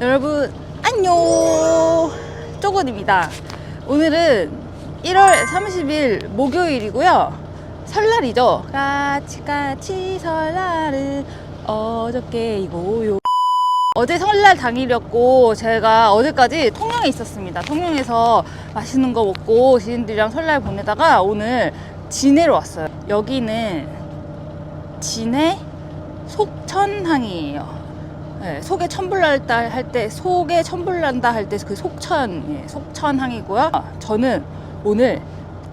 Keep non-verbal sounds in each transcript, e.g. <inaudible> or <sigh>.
여러분 안녕! 쪼곤입니다. 오늘은 1월 30일 목요일이고요. 설날이죠? 까치까치 설날은 어저께이고요. 어제 설날 당일이었고 제가 어제까지 통영에 있었습니다. 통영에서 맛있는 거 먹고 지인들이랑 설날 보내다가 오늘 진해로 왔어요. 여기는 진해 속천항이에요 네, 속에 천불난다 할 때 속에 천불난다 할 때 그 속천 예, 속천항이고요. 저는 오늘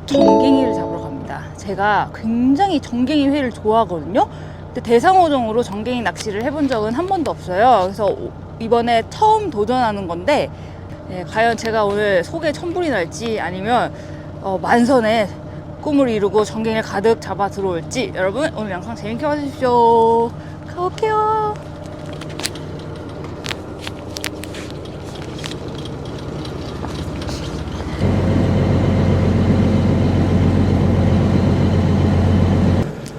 정갱이를 잡으러 갑니다. 제가 굉장히 정갱이 회를 좋아하거든요. 근데 대상어종으로 정갱이 낚시를 해본 적은 한 번도 없어요. 그래서 오- 이번에 처음 도전하는 건데 예, 과연 제가 오늘 속에 천불이 날지 아니면 어, 만선의 꿈을 이루고 정갱이를 가득 잡아 들어올지 여러분 오늘 영상 재밌게 봐주십시오. 가볼게요.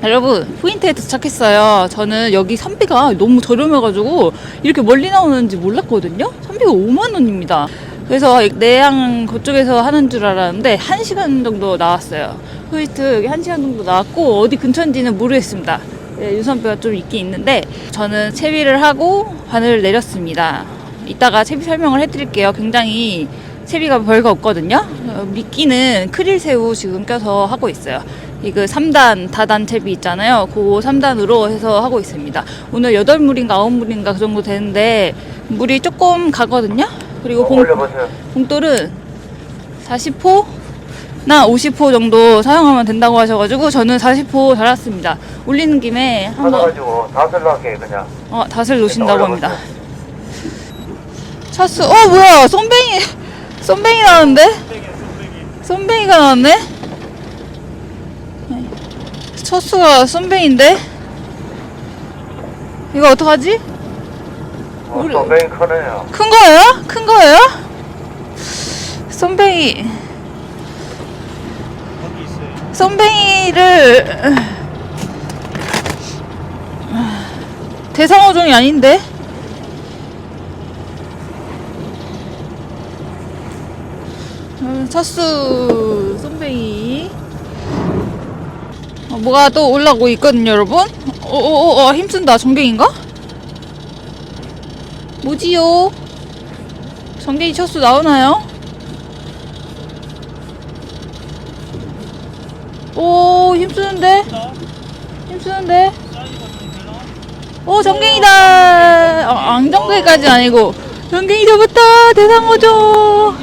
여러분 포인트에 도착했어요. 저는 여기 선비가 너무 저렴해가지고 이렇게 멀리 나오는지 몰랐거든요. 선비가 5만 원입니다. 그래서 내양 그쪽에서 하는 줄 알았는데 1시간 정도 나왔어요. 포인트 여기 1시간 정도 나왔고 어디 근처인지는 모르겠습니다. 예, 유선비가 좀 있긴 있는데 저는 채비를 하고 바늘을 내렸습니다. 이따가 채비 설명을 해드릴게요. 굉장히 채비가 별거 없거든요. 어, 미끼는 크릴새우 지금 껴서 하고 있어요. 이거 3단 다단 채비 있잖아요. 그 3단으로 해서 하고 있습니다. 오늘 8물인가 9물인가 그 정도 되는데 물이 조금 가거든요. 그리고 봉. 봉돌은 40호 나 50호 정도 사용하면 된다고 하셔가지고 저는 40호 달았습니다. 올리는 김에 한번 받아가지고 다슬로 할게 그냥. 어, 닷을 놓으신다고. 합니다. 차수, 어, 뭐야, 쏨뱅이, 쏨뱅이 나왔는데? 쏨뱅이가 나왔네? 첫 수가 쏨뱅인데? 이거 어떡하지? 어, 우리- 선배님 크네요. 큰 거예요? 큰 거예요? 쏨뱅이. 쏨뱅이를 대상어종이 아닌데? 음, 첫수 쏨뱅이 어, 뭐가 또 올라오고 있거든요 여러분 어어어 어, 힘쓴다 전갱인가? 뭐지요? 전갱이 첫수 나오나요? 오 힘쓰는데? 힘쓰는데? 오 전갱이다! 어, 앙정갱이까지 아니고 전갱이 잡았다! 대상어종!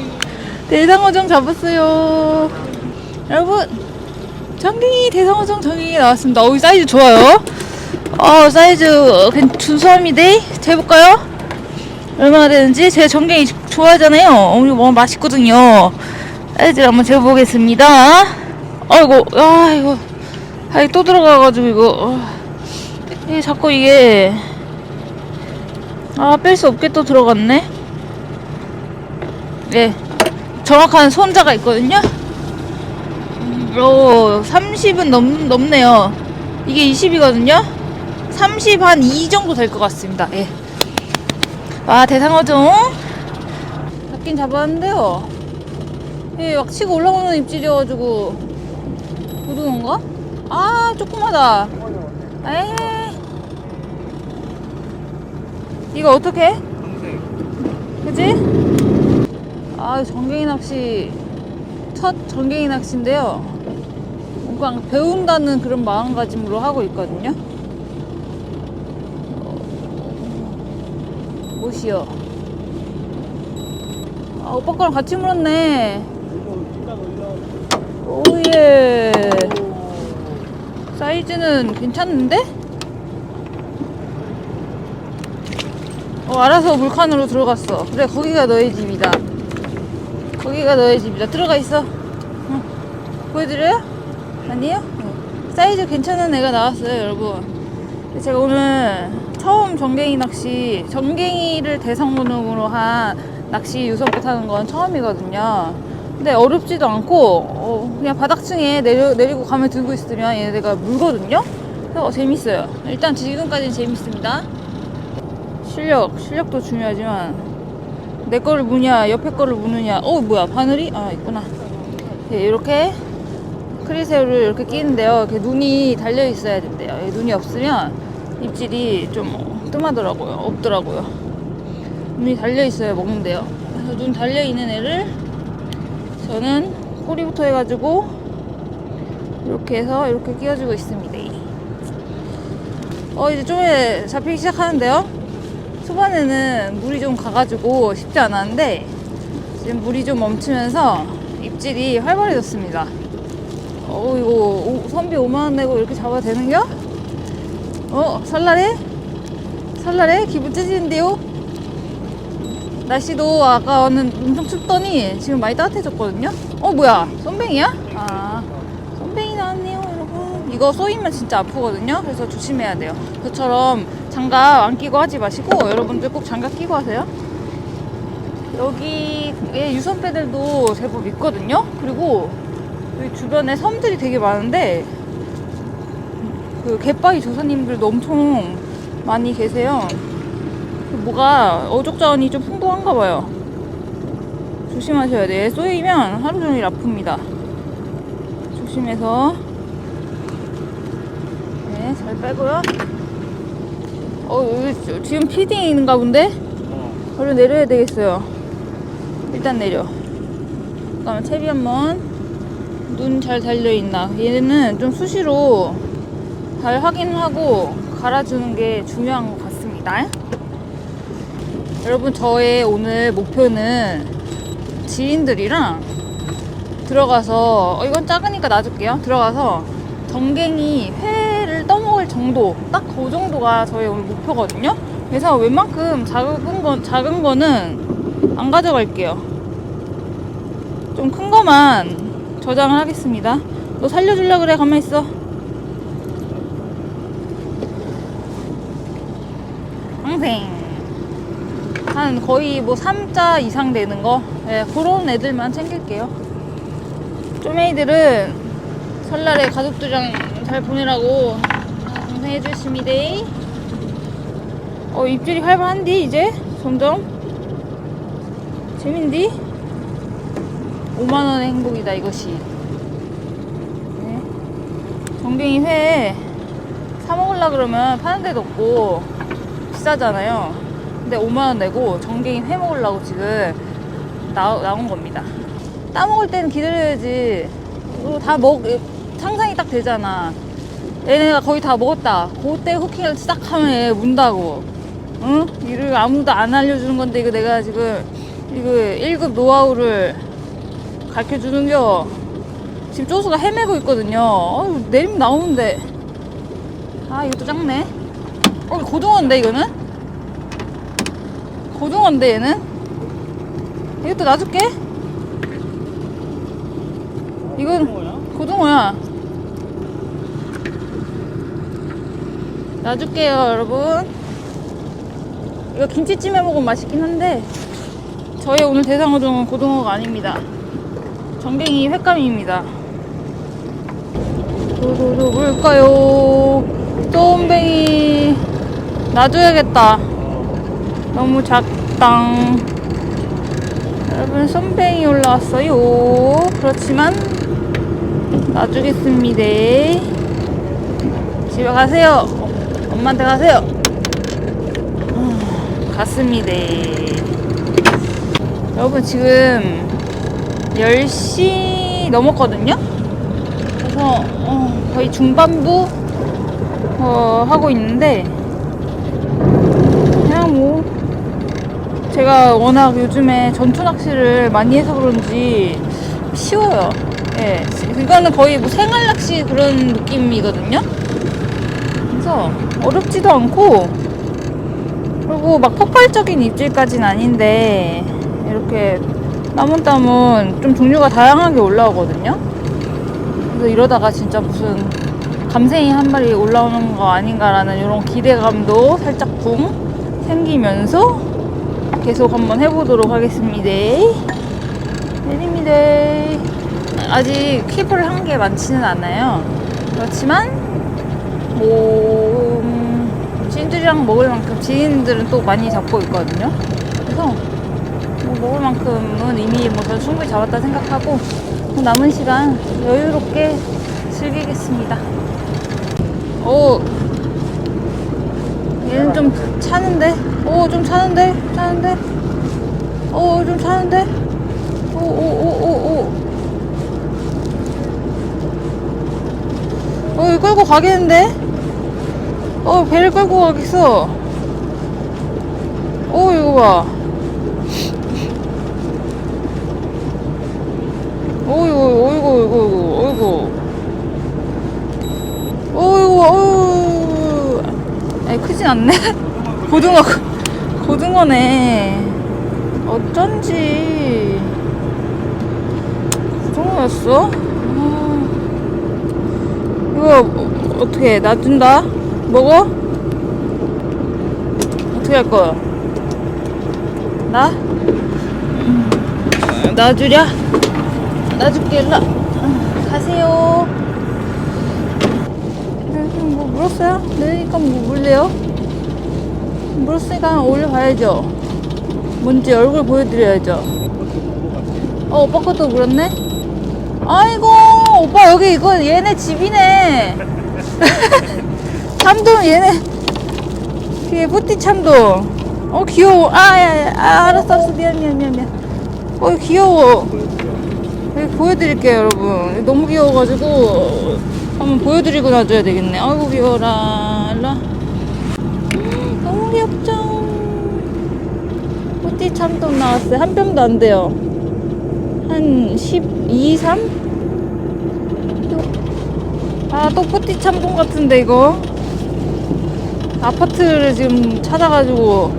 대상어종 잡았어요 여러분 전갱이 대상어종 전갱이 나왔습니다. 오 사이즈 좋아요. 어 사이즈 괜- 준수합니다. 재볼까요? 얼마나 되는지? 제 전갱이 좋아하잖아요. 우리 뭐 맛있거든요. 사이즈를 한번 재보겠습니다. 아이고 아 이거. 아이 또 들어가가지고 이거. 어. 이게 자꾸 이게. 아 뺄 수 없게 또 들어갔네. 예. 정확한 손자가 있거든요 음, 오 30은 넘, 넘네요. 이게 20이거든요. 30 한 2 정도 될 것 같습니다. 예. 와 대상어종. 잡긴 잡았는데요. 예, 막 치고 올라오는 입질이어가지고. 고등어인가? 아 조그마다. 에이 이거 어떻게? 그지? 아 전갱이 낚시 첫 전갱이 낚시인데요. 뭔가 배운다는 그런 마음가짐으로 하고 있거든요. 어, 못이요 아 오빠 거랑 같이 물었네. 오예. 사이즈는 괜찮은데? 어 알아서 물칸으로 들어갔어. 그래 거기가 너의 집이다 거기가 너의 집이다 들어가 있어 응. 보여드려요? 아니에요? 응. 사이즈 괜찮은 애가 나왔어요 여러분 제가 오늘 처음 정갱이 낚시 정갱이를 대상문으로 한 낚시 유선배 타는 건 처음이거든요 근데 어렵지도 않고 어, 그냥 바닥층에 내려, 내리고 가면 들고 있으면 얘네가 물거든요 그래서 재밌어요 일단 지금까지는 재밌습니다 실력 실력도 중요하지만 내 거를 무냐 옆에 거를 무느냐. 어 뭐야 바늘이? 아 있구나. 네, 이렇게 크리새우를 이렇게 끼는데요. 이렇게 눈이 달려 있어야 된대요. 이 눈이 없으면 입질이 좀 뜸하더라고요. 없더라고요. 눈이 달려 있어야 먹는데요. 그래서 눈 달려 있는 애를 저는 꼬리부터 해가지고 이렇게 해서 이렇게 끼워주고 있습니다. 어 이제 좀에 잡히기 시작하는데요 초반에는 물이 좀 가가지고 쉽지 않았는데 지금 물이 좀 멈추면서 입질이 활발해졌습니다. 어 이거 오- 선비 5만 원 내고 이렇게 잡아도 되는겨? 어 설날에? 설날에 기분 째지는데요? 날씨도 아까 는 엄청 춥더니 지금 많이 따뜻해졌거든요? 어 뭐야 손뱅이야? 아 손뱅이 나왔네요 여러분 이거 쏘이면 진짜 아프거든요 그래서 조심해야 돼요 저처럼 장갑 안 끼고 하지 마시고 여러분들 꼭 장갑 끼고 하세요 여기에 유선배들도 제법 있거든요 그리고 여기 주변에 섬들이 되게 많은데 그 갯바위 조사님들도 엄청 많이 계세요 뭐가 어족 자원이 좀 풍부한가 봐요. 조심하셔야 돼. 쏘이면 하루 종일 아픕니다. 조심해서. 네, 잘 빼고요. 어, 여기 지금 피딩이 있는가 본데? 얼른 내려야 되겠어요. 일단 내려. 그다음에 채비 한번 눈 잘 달려 있나? 얘는 좀 수시로 잘 확인하고 갈아주는 게 중요한 것 같습니다. 여러분 저의 오늘 목표는 지인들이랑 들어가서 어, 이건 작으니까 놔줄게요 들어가서 정갱이 회 를 떠먹을 정도 딱 그 정도가 저의 오늘 목표거든요. 그래서 웬만큼 작은 건 작은 거는 안 가져갈게요. 좀 큰 거만 저장을 하겠습니다. 너 살려줄라 그래 가만 있어. 항생. 한 거의 뭐 3자 이상 되는 거? 예, 그런 애들만 챙길게요. 쪼매이들은 설날에 가족들이랑 잘 보내라고 동생 해 주십니다 어 입질이 활발한디 이제 점점 재민디 5만원의 행복이다 이것이 네. 정갱이 회 사먹으려 그러면 파는 데도 없고 비싸잖아요 근데 5만원 내고 정갱이 회 먹으려고 지금 나, 나온 겁니다. 따먹을 때는 기다려야지. 다 먹, 상상이 딱 되잖아. 얘네가 거의 다 먹었다. 그때 후킹을 딱 하면 얘 문다고. 응? 이를 아무도 안 알려주는 건데, 이거 내가 지금, 이거 1급 노하우를 가르쳐 주는 겨. 지금 쪼수가 헤매고 있거든요. 어, 내리면 나오는데. 아, 이것도 작네. 어, 고등어인데, 이거는? 고등어인데 얘는? 이것도 놔줄게 이건 고등어야 놔줄게요 여러분. 이거 김치찜 해 먹으면 맛있긴 한데 저의 오늘 대상어종은 고등어가 아닙니다. 정갱이 횟감입니다. 도도도 뭘까요? 쏨뱅이. 놔줘야겠다. 너무 작당. 여러분 손뱅이 올라왔어요. 그렇지만 놔주겠습니다. 집에 가세요 엄마한테 가세요 음, 갔습니다 여러분 지금 10시 넘었거든요 그래서 어, 거의 중반부 어, 하고 있는데 그냥 뭐 제가 워낙 요즘에 전투 낚시를 많이 해서 그런지 쉬워요. 예. 이거는 거의 뭐 생활 낚시 그런 느낌이거든요. 그래서 어렵지도 않고 그리고 막 폭발적인 입질까지는 아닌데 이렇게 따문따문 좀 종류가 다양하게 올라오거든요. 그래서 이러다가 진짜 무슨 감생이 한 마리 올라오는 거 아닌가라는 이런 기대감도 살짝 붕 생기면서 계속 한번 해보도록 하겠습니다. 내립니다. 아직 킵을 한 게 많지는 않아요. 그렇지만 뭐 음, 지인들이랑 먹을 만큼 지인들은 또 많이 잡고 있거든요. 그래서 뭐 먹을 만큼은 이미 뭐 저는 충분히 잡았다 생각하고 뭐 남은 시간 여유롭게 즐기겠습니다. 오, 얘는 좀 차는데? 오, 좀 차는데? 차는데? 오, 좀 차는데? 오, 오, 오, 오, 오. 어, 이거 끌고 가겠는데? 어, 배를 끌고 가겠어. 오, 이거 봐. 어이구, 어이구, 어이구, 어이구. 어이구, 어이구. 아니, 크진 않네? <laughs> 고등어, 고등어네. 어쩐지. 고등어였어? 아. 이거, 어, 어떻게, 놔둔다? 먹어? 어떻게 할 거야? 나? 음, 놔주랴? 놔줄게, 일로. 가세요. 음, 뭐 물었어요? 내니까 뭐 물래요? 물었으니까 올려봐야죠. 뭔지 얼굴 보여드려야죠. 어, 오빠 것도 물었네? 아이고, 오빠 여기 이거 얘네 집이네. <laughs> 참돔 얘네. 뒤에 뿌띠 참돔. 어, 귀여워. 아, 야, 야, 아, 알았어, 알았어. 미안, 미안, 미안, 미안. 어, 귀여워. 여기 보여드릴게요, 여러분. 너무 귀여워가지고 한번 보여드리고 놔줘야 되겠네. 아이고 귀여워라. 음, 너무 귀엽죠? 뿌띠 참돔 나왔어요. 한 병도 안 돼요. 한 12, 3? 아, 또 뿌띠 참돔 같은데, 이거. 아파트를 지금 찾아가지고,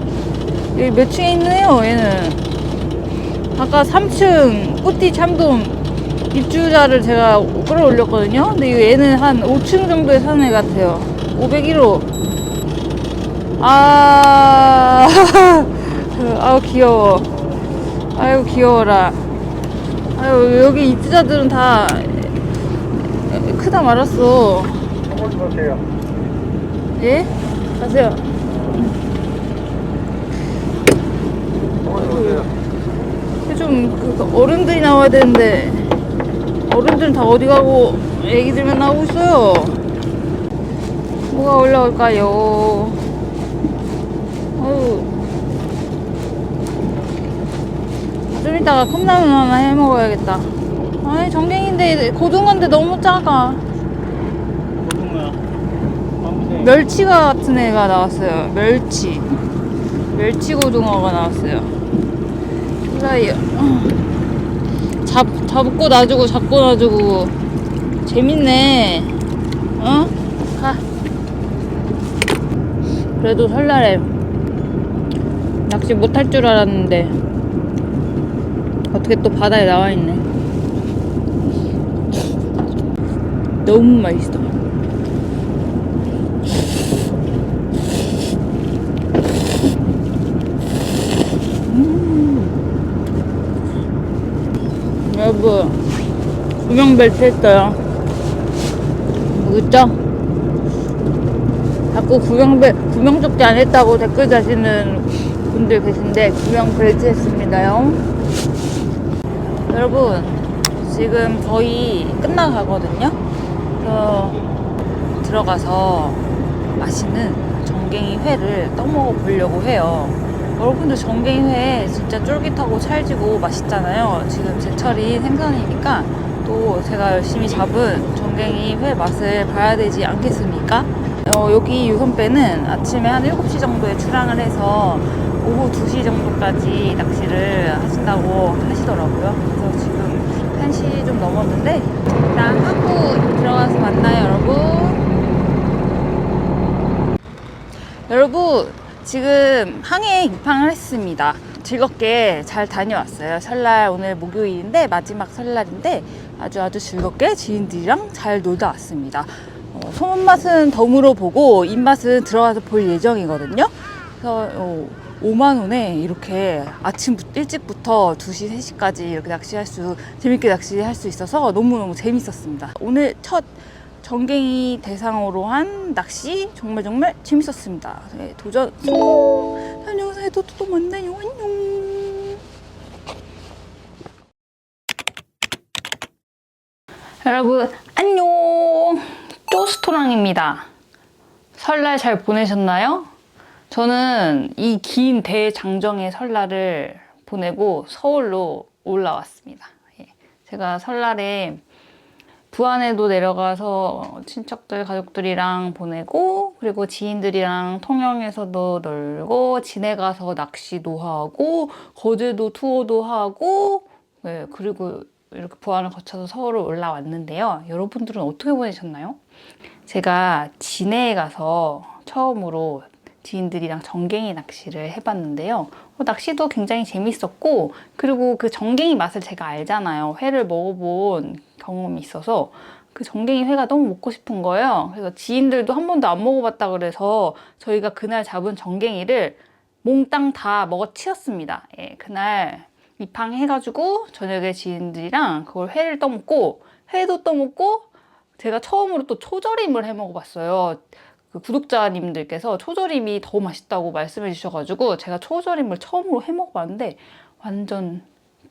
여기 몇 층에 있네요, 얘는. 아까 3층 뿌띠 참돔 입주자를 제가 끌어올렸거든요. 근데 얘는 한 5층 정도에 사는 애 같아요. 501호. 아, <laughs> 아우 귀여워. 아유 귀여워라. 아유 여기 입주자들은 다 크다 말았어. 예? 가세요. 한번 보세요. 좀 그, 어른들이 나와야 되는데 어른들은 다 어디 가고 애기들만 나오고 있어요. 뭐가 올라올까요? 어휴. 좀 이따가 컵라면 하나 해 먹어야겠다. 아이 정갱인데 고등어인데 너무 작아. 멸치가 같은 애가 나왔어요. 멸치. 멸치 고등어가 나왔어요. 그사이에 잡 잡고 놔주고 잡고 놔주고 재밌네. 어? 가. 그래도 설날에 낚시 못할 줄 알았는데 어떻게 또 바다에 나와 있네. 너무 맛있어. 여러분 구명벨트 했어요. 모르겠죠? 자꾸 구명벨 구명조끼 안 했다고 댓글 다시는 분들 계신데 구명벨트 했습니다요. 여러분 지금 거의 끝나가거든요. 그래서 들어가서 맛있는 정갱이 회를 떠먹어 보려고 해요 여러분들 정갱이회 진짜 쫄깃하고 찰지고 맛있잖아요. 지금 제철인 생선이니까 또 제가 열심히 잡은 정갱이 회 맛을 봐야 되지 않겠습니까? 어, 여기 유선배는 아침에 한 7시 정도에 출항을 해서 오후 2시 정도까지 낚시를 하신다고 하시더라고요. 그래서 지금 1시 좀 넘었는데 일단 하고 들어가서 만나요, 여러분. 여러분 지금 항해에 입항을 했습니다. 즐겁게 잘 다녀왔어요. 설날 오늘 목요일인데 마지막 설날인데 아주 아주 즐겁게 지인들이랑 잘 놀다 왔습니다. 어, 소문 맛은 덤으로 보고 입맛은 들어가서 볼 예정이거든요. 그래서 어, 5만 원에 이렇게 아침 일찍부터 2시, 3시까지 이렇게 낚시할 수 재밌게 낚시할 수 있어서 너무너무 재밌었습니다. 오늘 첫 전갱이 대상으로 한 낚시 정말 정말 재밌었습니다. 네, 도전 성공! 다음 영상에 또, 또, 만나요. 안녕! 여러분 안녕 쪼스토랑입니다 설날 잘 보내셨나요? 저는 이 긴 대장정의 설날을 보내고 서울로 올라왔습니다 예, 제가 설날에 부안에도 내려가서 친척들 가족들이랑 보내고 그리고 지인들이랑 통영에서도 놀고 진해 가서 낚시도 하고 거제도 투어도 하고 네, 그리고 이렇게 부안을 거쳐서 서울을 올라왔는데요. 여러분들은 어떻게 보내셨나요? 제가 진해에 가서 처음으로 지인들이랑 정갱이 낚시를 해봤는데요. 어, 낚시도 굉장히 재밌었고, 그리고 그 정갱이 맛을 제가 알잖아요. 회를 먹어본 경험이 있어서 그 정갱이 회가 너무 먹고 싶은 거예요. 그래서 지인들도 한 번도 안 먹어봤다 그래서 저희가 그날 잡은 정갱이를 몽땅 다 먹어치웠습니다. 예, 그날 입항해가지고 저녁에 지인들이랑 그걸 회를 떠먹고 회도 떠먹고 제가 처음으로 또 초절임을 해 먹어봤어요. 그 구독자님들께서 초절임이 더 맛있다고 말씀해 주셔가지고 제가 초절임을 처음으로 해 먹어봤는데 완전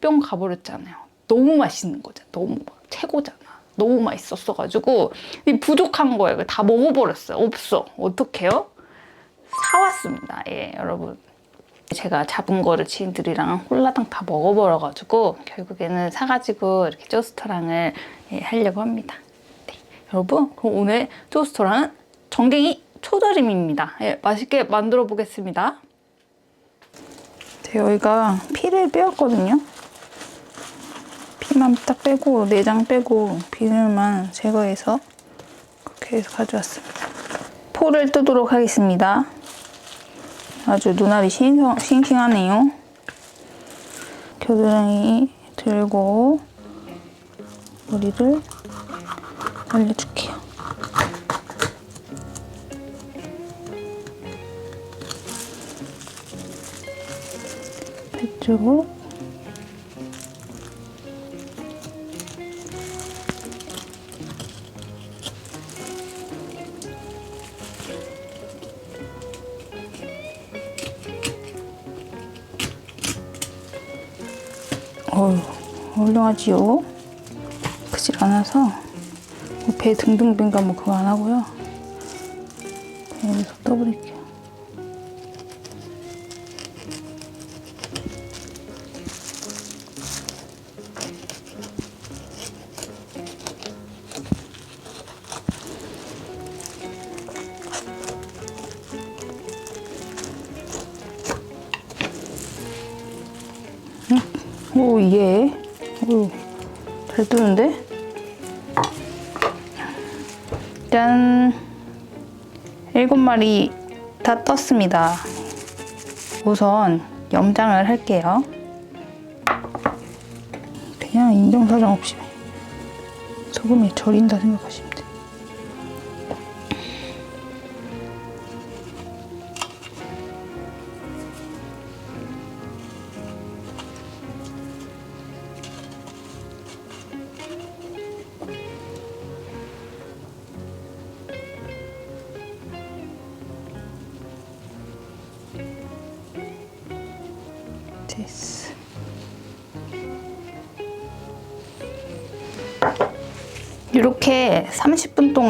뿅 가버렸잖아요. 너무 맛있는 거죠. 너무 최고잖아. 너무 맛있었어가지고 이 부족한 거예요. 다 먹어버렸어요. 없어. 어떡해요? 사왔습니다. 예, 여러분. 제가 잡은 거를 지인들이랑 홀라당 다 먹어버려가지고 결국에는 사가지고 이렇게 쪼스터랑을 예, 하려고 합니다. 네, 여러분 그럼 오늘 쪼스터랑은 정갱이 초절임입니다. 예, 맛있게 만들어 보겠습니다. 네, 여기가 피를 빼었거든요. 피만 딱 빼고 내장 빼고 비늘만 제거해서 그렇게 해서 가져왔습니다. 포를 뜨도록 하겠습니다. 아주 눈알이 싱싱, 싱싱하네요. 겨드랑이 들고 머리를 올려줄게요. 이쪽 어휴, 훌륭하지요. 크질 않아서 뭐배 등등빈가 뭐 그거 안 하고요. 여기서 떠버릴게요. 잘 뜨는데? 짠. 일곱 마리 다 떴습니다. 우선 염장을 할게요. 그냥 인정사정 없이 소금이 절인다 생각하시면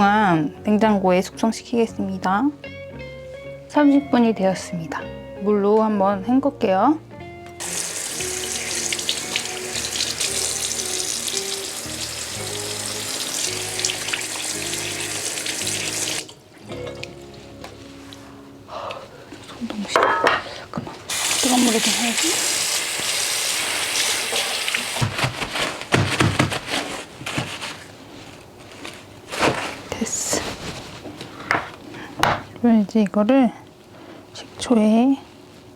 동안 냉장고에 숙성시키겠습니다. 30분이 되었습니다. 물로 한번 헹굴게요. 이제 이거를 식초에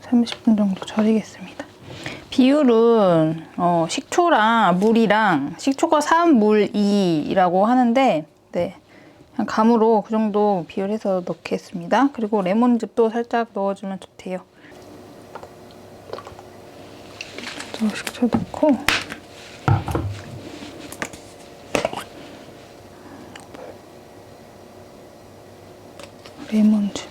30분 정도 절이겠습니다. 비율은 어, 식초랑 물이랑 식초가 3, 물 2라고 하는데 네. 그냥 감으로 그 정도 비율해서 넣겠습니다. 그리고 레몬즙도 살짝 넣어주면 좋대요. 또 식초 넣고 레몬즙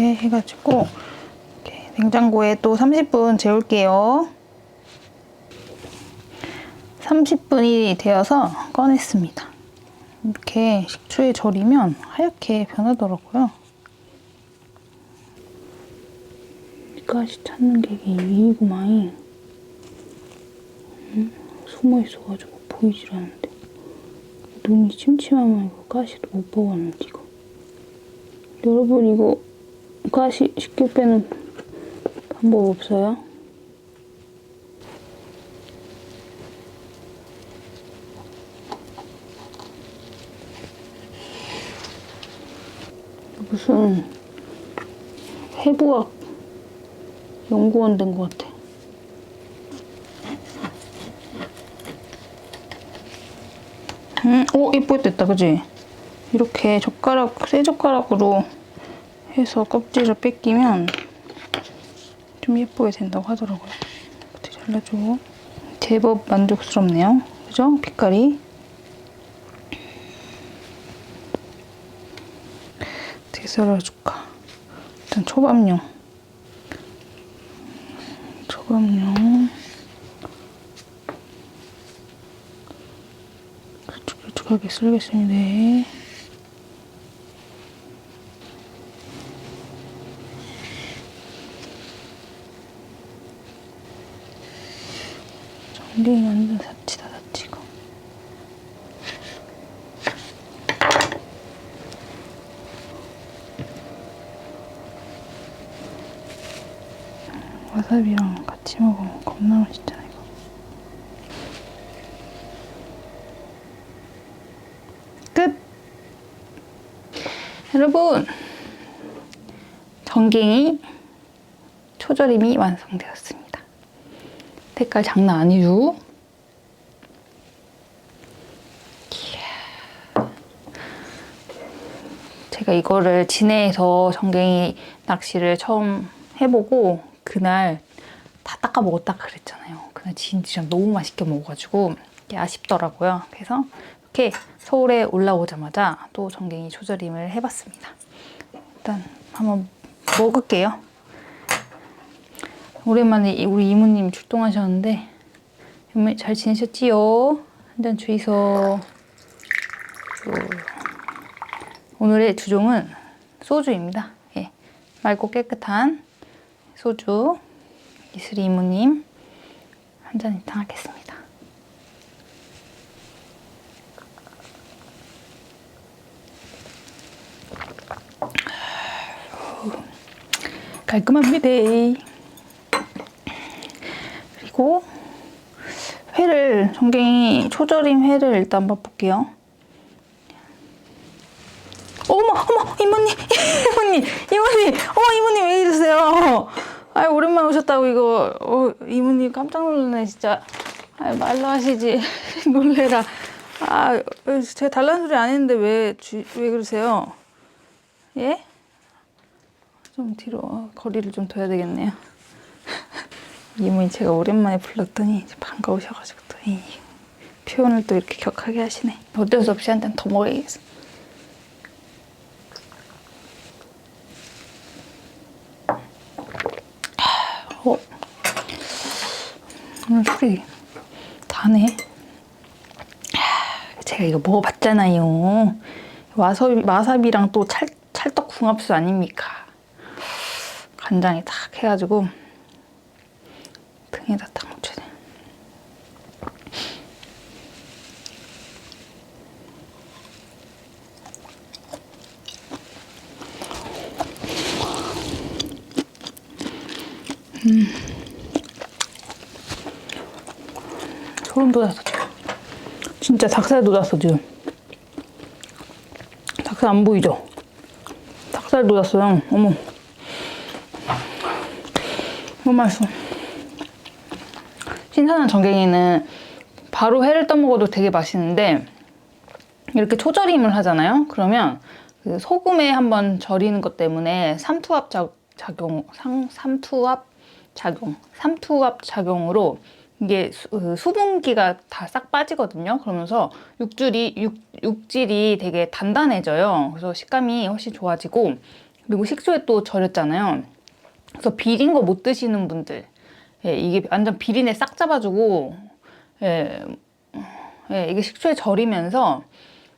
이렇게 해가지고 이렇게 냉장고에 또 30분 재울게요. 30분이 되어서 꺼냈습니다. 이렇게 식초에 절이면 하얗게 변하더라고요. 이까지 찾는 게 일이구만. 응? 숨어 있어가지고 보이질 않는데. 눈이 침침하면 이거 가시도 못 보겠는데, 이거. 여러분, 이거 가시 쉽게 빼는 방법 없어요? 무슨 해부학 연구원 된 것 같아. 음, 오, 예쁘게 됐다, 그지? 이렇게 젓가락, 새 젓가락으로 해서 껍질을 뺏기면 좀 예쁘게 된다고 하더라고요. 어떻게 잘라주고. 제법 만족스럽네요. 그죠? 빛깔이. 어떻게 썰어줄까? 일단 초밥용. 초밥용. 길쭉길쭉하게 썰겠습니다. 전갱이 완전 사치다 사치고. 와사비랑 같이 먹으면 겁나 맛있잖아 이거. 끝. 여러분, 전갱이 초절임이 완성되었습니다. 색깔 장난 아니죠? 제가 이거를 진해에서 전갱이 낚시를 처음 해보고 그날 다 닦아 먹었다 그랬잖아요. 그날 진짜 너무 맛있게 먹어가지고 아쉽더라고요. 그래서 이렇게 서울에 올라오자마자 또 전갱이 초절임을 해봤습니다. 일단 한번 먹을게요. 오랜만에 이- 우리 이모님 출동하셨는데 잘 지내셨지요? 한잔 주이소. 오늘의 주종은 소주입니다. 예, 맑고 깨끗한 소주 이슬이 이모님 한잔 일단 하겠습니다. 깔끔합니다. 그리고 회를 전갱이 초절임 회를 일단 맛볼게요. 어머 어머 이모님 <laughs> 이모님 이모님 어머 이모님 왜 이러세요? 아 오랜만에 오셨다고 이거 어, 이모님 깜짝 놀라네 진짜. 아 말로 하시지 <laughs> 놀래라. 아 제가 달란 소리 안 했는데 왜왜 그러세요? 예? 좀 뒤로 어, 거리를 좀 둬야 되겠네요. <laughs> 이모님 제가 오랜만에 불렀더니 반가우셔가지고 또 이 표현을 또 이렇게 격하게 하시네. 어쩔 수 없이 한 잔 더 먹어야겠어. 어. 오늘 술이 다네. 제가 이거 먹어봤잖아요. 와사비, 와사비랑 또 찰, 찰떡 궁합수 아닙니까? 간장에 탁 해가지고 등에다 딱 묻혀야 돼. 돋았어 지금. 진짜 닭살 돋았어 지금. 닭살 안 보이죠? 닭살 돋았어요. 어머. 너무 맛있어. 신선한 전갱이는 바로 회를 떠먹어도 되게 맛있는데 이렇게 초절임을 하잖아요. 그러면 그 소금에 한번 절이는 것 때문에 삼투압 작- 작용, 상, 삼투압 작용, 삼투압 작용으로 이게 수, 그 수분기가 다 싹 빠지거든요. 그러면서 육질이 육, 육질이 되게 단단해져요. 그래서 식감이 훨씬 좋아지고 그리고 식초에 또 절였잖아요. 그래서 비린 거 못 드시는 분들, 예, 이게 완전 비린내 싹 잡아주고, 예, 예, 이게 식초에 절이면서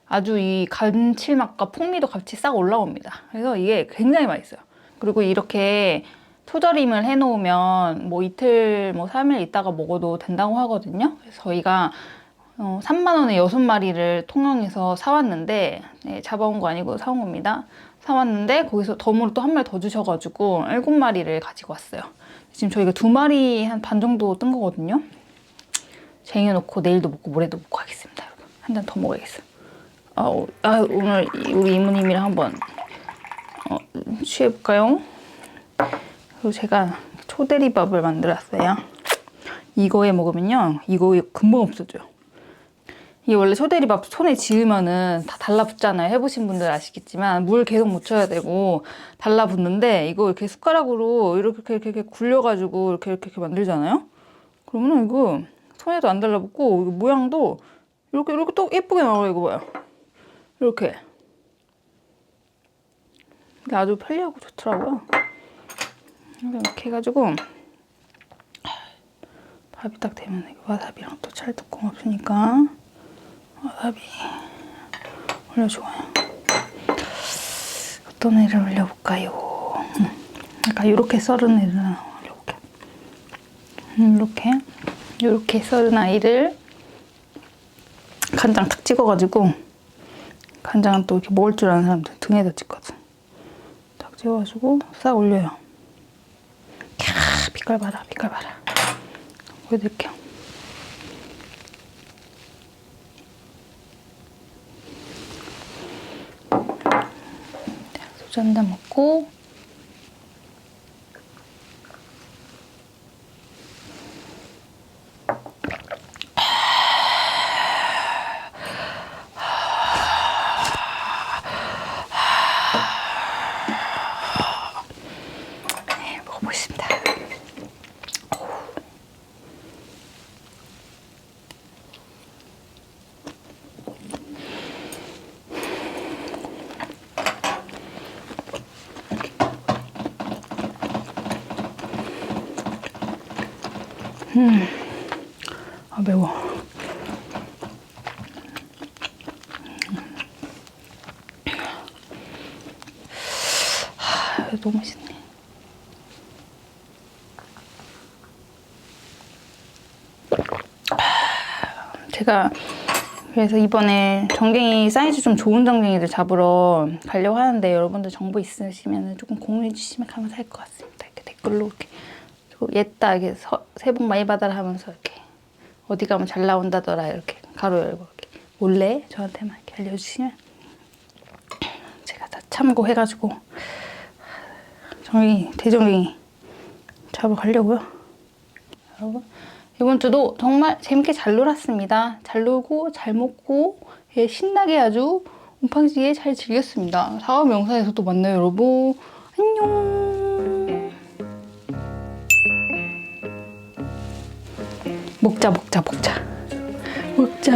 아주 이 감칠맛과 풍미도 같이 싹 올라옵니다. 그래서 이게 굉장히 맛있어요. 그리고 이렇게 초절임을 해놓으면 뭐 이틀, 뭐 3일 있다가 먹어도 된다고 하거든요. 그래서 저희가 어, 3만 원에 6마리를 통영에서 사왔는데 네, 잡아온 거 아니고 사온 겁니다. 사왔는데 거기서 덤으로 또 한 마리 더 주셔가지고 7마리를 가지고 왔어요. 지금 저희가 두 마리 한 반 정도 뜬 거거든요. 쟁여놓고 내일도 먹고 모레도 먹고 하겠습니다. 한 잔 더 먹어야겠어요. 아, 오- 아, 오늘 이- 우리 이모님이랑 한번 어, 취해볼까요? 그리고 제가 초대리밥을 만들었어요. 이거에 먹으면요, 이거 금방 없어져요. 이게 원래 초대리밥 손에 지으면은 다 달라붙잖아요. 해보신 분들 아시겠지만 물 계속 묻혀야 되고 달라붙는데 이거 이렇게 숟가락으로 이렇게 이렇게, 이렇게 굴려가지고 이렇게 이렇게, 이렇게 만들잖아요. 그러면은 이거 손에도 안 달라붙고 모양도 이렇게 이렇게 또 예쁘게 나와요. 이거 봐요. 이렇게. 이게 아주 편리하고 좋더라고요. 이렇게 해가지고 밥이 딱 되면 와사비랑 또 찰떡궁 없으니까 와사비 올려줘요. 어떤 애를 올려볼까요? 음, 약간 이렇게 썰은 애를 올려볼게요. 음, 이렇게 이렇게 썰은 아이를 간장 탁 찍어가지고 간장은 또 이렇게 먹을 줄 아는 사람들 등에다 찍거든. 딱 찍어가지고 싹 올려요. 캬, 빛깔 봐라, 빛깔 봐라. 보여드릴게요. 자, 소주 한 잔 먹고 네, 먹어보겠습니다. 아 매워. 하, 이거 너무 맛있네. 제가 그래서 이번에 정갱이 사이즈 좀 좋은 정갱이들 잡으러 가려고 하는데 여러분들 정보 있으시면 조금 공유해 주시면 감사할 것 같습니다. 이렇게 댓글로 이렇게 옛다 이렇게 서- 새해 복 많이 받아라 하면서 이렇게 어디 가면 잘 나온다더라 이렇게 가로 열고 이렇게 몰래 저한테만 이렇게 알려주시면 제가 다 참고해가지고 정갱이 대정갱이 잡으러 가려고요. 여러분 이번 주도 정말 재밌게 잘 놀았습니다. 잘 놀고 잘 먹고 예, 신나게 아주 옴팡지게 잘 즐겼습니다. 다음 영상에서 또 만나요 여러분. 안녕. 먹자 먹자 먹자 먹자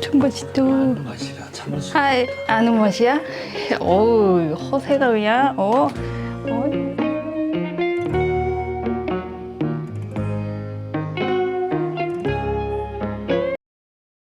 좀 맛있죠. 맛이라 참을 수 아 아는 맛이야? 어우 허세가 그냥 어. 어.